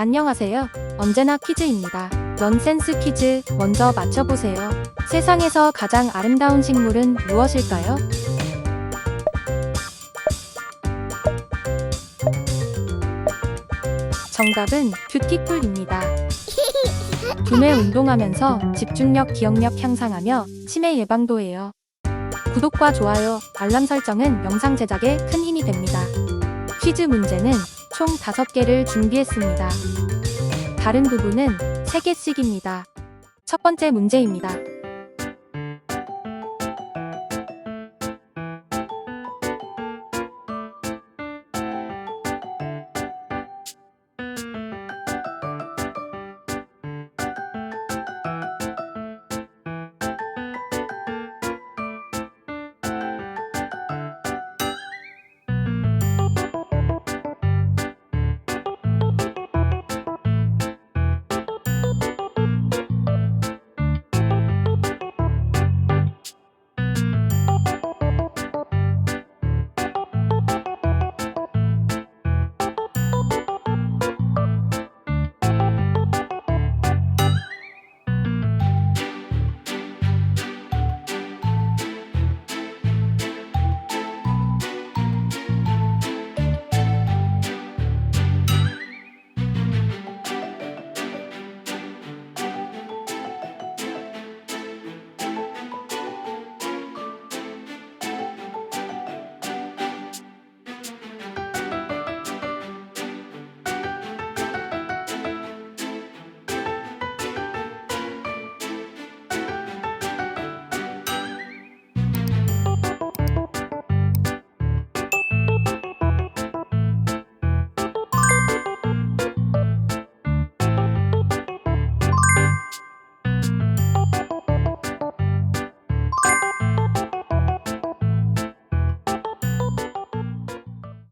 안녕하세요. 언제나 퀴즈입니다. 넌센스 퀴즈 먼저 맞춰보세요. 세상에서 가장 아름다운 식물은 무엇일까요? 정답은 뷰티풀입니다. 두뇌 운동하면서 집중력, 기억력 향상하며 치매 예방도 해요. 구독과 좋아요, 알람 설정은 영상 제작에 큰 힘이 됩니다. 퀴즈 문제는 총 5개를 준비했습니다. 다른 부분은 3개씩입니다. 첫 번째 문제입니다.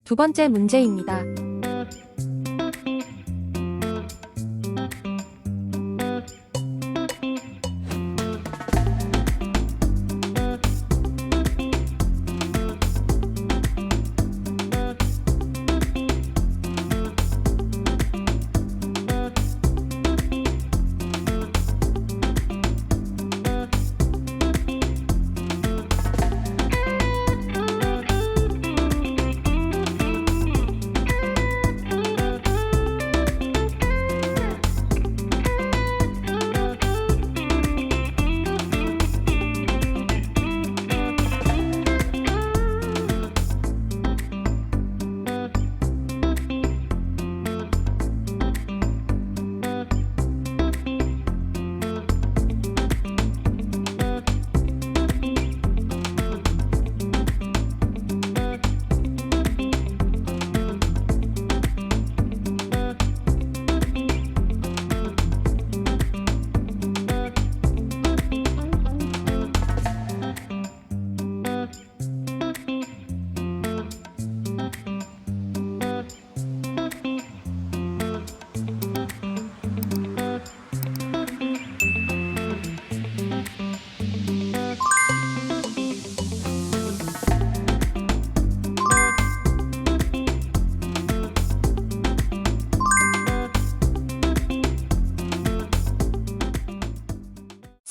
두 번째 문제입니다.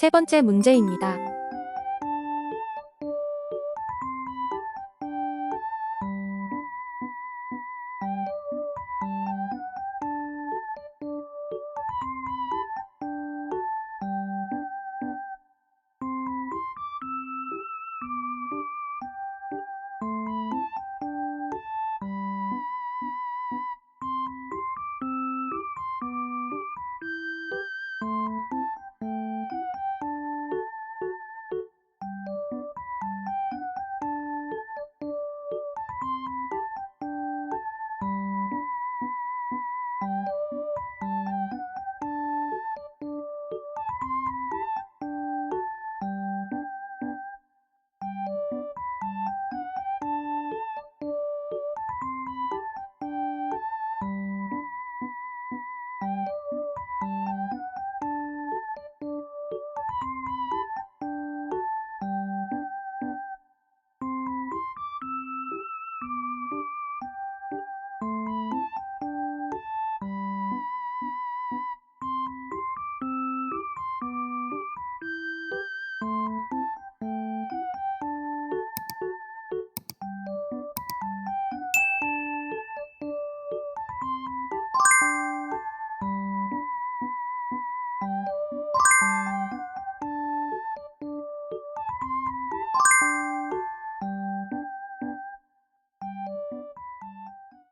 세 번째 문제입니다.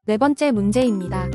네 번째 문제입니다.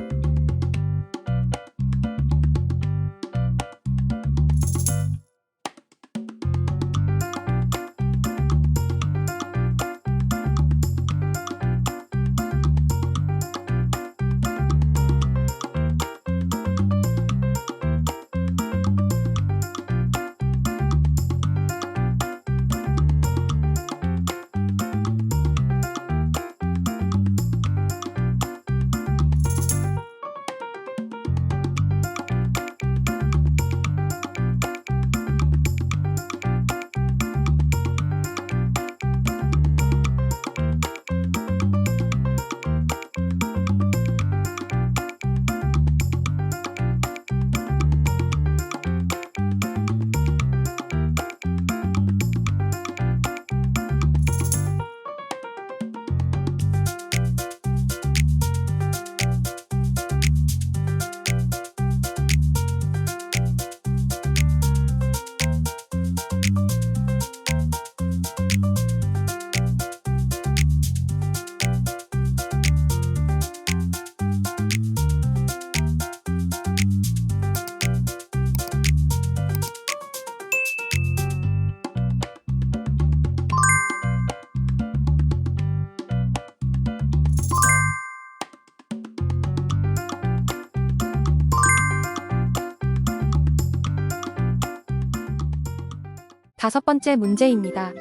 다섯 번째 문제입니다.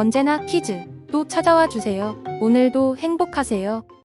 언제나 퀴즈 또 찾아와 주세요. 오늘도 행복하세요.